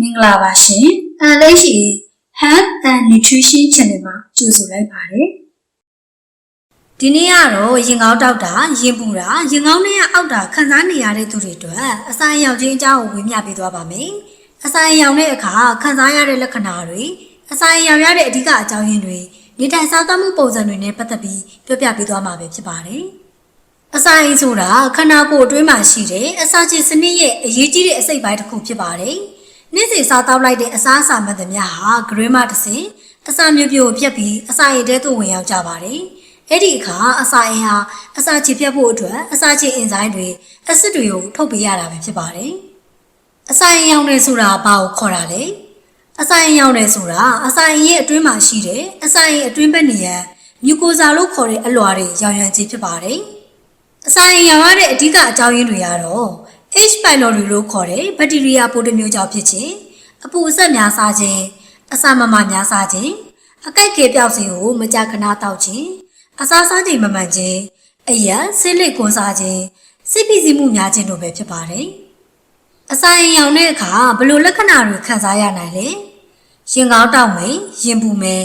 မင်္ဂလာပါရှင်။အဲလေးရှိ Health and Nutrition Channel မှာကြိုဆိုလိုက်ပါတယ်။ဒီနေ့ကတော့ရင်ကောင်းတောက်တာရင်ပူတာရင်ကောင်းနဲ့အောက်တာခံစားနေရတဲ့သူတွေအတွက်အစာရောင်ခြင်းအကြောင်းကိုဝေမျှပေးသွားပါမယ်။အစာရောင်တဲ့အခါခံစားရတဲ့လက္ခဏာတွေအစာရောင်ရတဲ့အဓိကအကြောင်းရင်းတွေနေထိုင်စားသောက်မှုပုံစံတွေနဲ့ပတ်သက်ပြီးပြောပြပေးသွားမှာပဲဖြစ်ပါတယ်။အစာအိမ်ဆိုတာခန္ဓာကိုယ်အတွင်းမှာရှိတဲ့အစာချေစနစ်ရဲ့အရေးကြီးတဲ့အစိတ်ပိုင်းတစ်ခုဖြစ်ပါတယ်။ နေ့စဉ်စားတောက်လိုက်တဲ့အစာအစာမှန်သမျှဟာဂရင်းမတစ်စင်အစာမျိုးပြိုပြက်ပြီးအစာအိမ်ထဲသို့ဝင်ရောက်ကြပါတယ်။အဲ့ဒီအခါအစာအိမ်ဟာအစာချေပြတ်ဖို့အတွက်အစာချေအင်ဇိုင်းတွေအဆစ်တွေကိုထုတ်ပေးရတာပဲဖြစ်ပါတယ်။အစာအိမ်ရောင်နေဆိုတာဘာကိုခေါ်တာလဲ။အစာအိမ်ရောင်နေဆိုတာအစာအိမ်ရဲ့အတွင်းမှာရှိတဲ့အစာအိမ်အတွင်းဘက်နေရန်မြူကိုဇာလို့ခေါ်တဲ့အလွှာတွေရောင်ရမ်းခြင်းဖြစ်ပါတယ်။အစာရင်ရောင်ရတဲ့အဓိကအကြောင်းရင်းတွေကတော့ H. pylori လို့ခေါ်တဲ့ဘက်တီးရီးယားပိုးတစ်မျိုးကြောင့်ဖြစ်ခြင်းအပူအဆက်များစားခြင်းအစာမမများစားခြင်းအကိုက်ကေပြောက်စီကိုမကြာခဏတောက်ခြင်းအစာစားချိန်မမှန်ခြင်းအရက်ဆေးလိပ်ကွန်စားခြင်းစိတ်ဖိစီးမှုများခြင်းတို့ပဲဖြစ်ပါတယ်အစာရင်ရောင်တဲ့အခါဘယ်လိုလက္ခဏာတွေခံစားရနိုင်လဲရင်ကောင်းတောက်မယ်ရင်ပူမယ်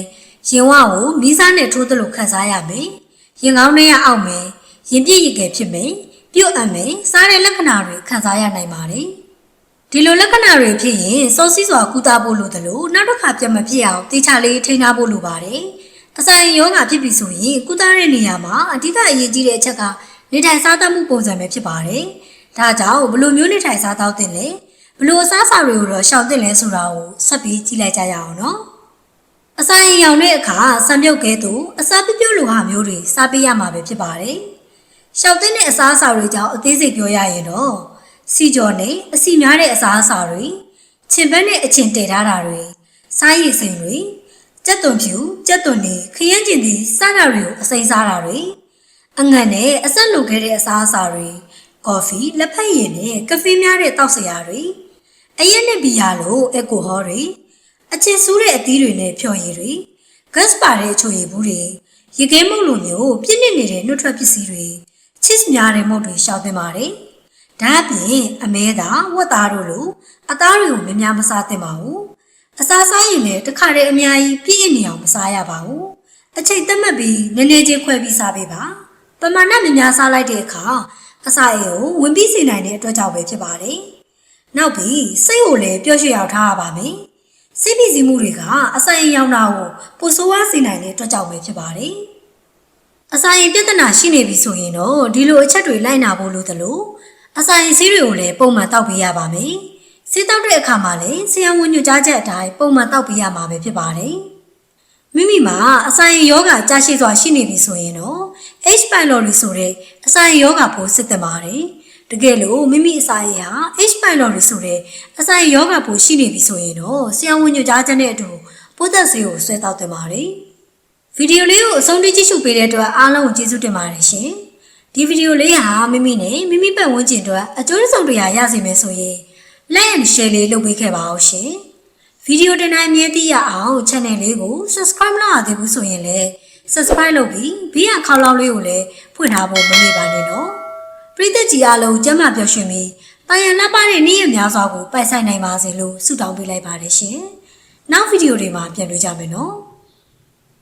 ရင်ဝကိုမီးစားနဲ့ထိုးသလိုခံစားရမယ်ရင်ကောင်းထဲရအောက်မယ်ရင်ပြည့်ရည်ကယ်ဖြစ်မယ် ပြုတ်အပ်မယ်စားတဲ့လက္ခဏာတွေခံစားရနိုင်ပါတယ်ဒီလိုလက္ခဏာတွေဖြစ်ရင်စောစီးစွာကုသဖို့လိုတယ်လို့နောက်တစ်ခါပြတ်မဖြစ်အောင်တေချာလေးထိန်းထားဖို့လိုပါတယ်အစာရင်ယောဂဖြစ်ပြီဆိုရင်ကုသတဲ့နေရာမှာအဓိကအရေးကြီးတဲ့အချက်ကနေထိုင်စားသတ်မှုပုံစံပဲဖြစ်ပါတယ်ဒါကြောင့်ဘယ်လိုမျိုးနေထိုင်စားသောက်သင့်လဲဘယ်လိုအစားအစာတွေကိုတော့ရှောင်သင့်လဲဆိုတာကိုဆက်ပြီးကြည့်လိုက်ကြရအောင်နော်အစာရင်ရောင်တဲ့အခါဆံပြုတ်ကဲသို့အစာပြပြလိုဟာမျိုးတွေစားပေးရမှာပဲဖြစ်ပါတယ်။ ရှောက်တဲ့တဲ့အစားအစာတွေကြောင့်အသေးစိတ်ပြောရရင်တော့စီကြော်နဲ့အစီများတဲ့အစားအစာတွေခြင်ပန်းနဲ့အချင်တည်ထားတာတွေစားရည်စိမ်တွေကြက်သွန်ဖြူကြက်သွန်နေခရမ်းကျင်သည့်စားတာတွေကိုအစိမ်းစားတာတွေအငတ်နဲ့အဆက်လုံခဲ့တဲ့အစားအစာတွေကော်ဖီလက်ဖက်ရည်နဲ့ကဖေးများတဲ့တောက်စရာတွေအရက်နဲ့ဘီယာလိုအက်ကိုဟောတွေအချင်ဆူးတဲ့အသီးတွေနဲ့ဖြော်ရည်တွေဂတ်စ်ပါတဲ့ချိုရည်ဘူးတွေရေခဲမုတ်လိုမျိုးပြည့်နစ်နေတဲ့နှုတ်ထွက်ပစ္စည်းတွေ ချစ်များတဲ့မုတ်တွေရှောက်သင့်ပါတယ်။ဒါအပြင်အမဲသားဝက်သားတို့လိုအသားတွေကိုများများမစားသင့်ပါဘူး။အစားစားရင်လည်းတစ်ခါတည်းအများကြီးပြည့်နေအောင်မစားရပါဘူး။အချိန်သတ်မှတ်ပြီးနည်းနည်းချင်းခွဲပြီးစားပေးပါ။ပမာဏများများစားလိုက်တဲ့အခါအစာအိမ်ကိုဝင်ပြီးစေနိုင်တဲ့အတွက်ကြောင့်ပဲဖြစ်ပါတယ်။နောက်ပြီးစိတ်ကိုလည်းပျော့ရွှင်အောင်ထားရပါမယ်။စိတ်ဖိစီးမှုတွေကအစာရင်ရောင်တာကိုပိုဆိုးဝါးစေနိုင်တဲ့အတွက်ကြောင့်ပဲဖြစ်ပါတယ်။ အစာရင်ပြဿနာရှိနေပြီဆိုရင်တော့ဒီလိုအချက်တွေလိုက်နာဖို့လိုသလိုအစာရင်ဆေးတွေကိုလည်းပုံမှန်တောက်ပေးရပါမယ်။ဆေးတောက်တဲ့အခါမှာလည်းဆရာဝန်ညွှန်ကြားချက်အတိုင်းပုံမှန်တောက်ပေးရမှာပဲဖြစ်ပါတယ်။မိမိမှာအစာရင်ယောဂကြာရှည်စွာရှိနေပြီဆိုရင်တော့ H pylori ဆိုတဲ့အစာရင်ယောဂပိုးစစ်တင်ပါတယ်။တကယ်လို့မိမိအစာရည်ဟာ H pylori ဆိုတဲ့အစာရည်ယောဂပိုးရှိနေပြီဆိုရင်တော့ဆရာဝန်ညွှန်ကြားချက်နဲ့အတူပိုးသက်ဆေးကိုဆွဲတောက်တင်ပါတယ်။ ဗီဒီယိုလေးကိုအဆုံးထိကြည့်ရှုပေးတဲ့အတွက်အားလုံးကိုကျေးဇူးတင်ပါတယ်ရှင်။ဒီဗီဒီယိုလေးဟာမိမိနဲ့မိမိပတ်ဝန်းကျင်အတွက်အကျိုးဆောင်တရားရစေမယ်ဆိုရင် like and share လေးလုပ်ပေးခဲ့ပါအောင်ရှင်။ဗီဒီယိုတင်တိုင်းအမြဲတမ်းရအောင် channel လေးကို subscribe လုပ်ရသေးဘူးဆိုရင်လည်း subscribe လုပ်ပြီးဘေးကခေါင်းလောင်းလေးကိုလည်းဖွင့်ထားဖို့မမေ့ပါနဲ့နော်။ပရိသတ်ကြီးအားလုံးကျမ်းမာပျော်ရွှင်ပြီးတာယာလှပတဲ့နေ့ရက်များစွာကိုပိုက်ဆိုင်နိုင်ပါစေလို့ဆုတောင်းပေးလိုက်ပါတယ်ရှင်။နောက်ဗီဒီယိုတွေမှာပြန်တွေ့ကြမယ်နော်။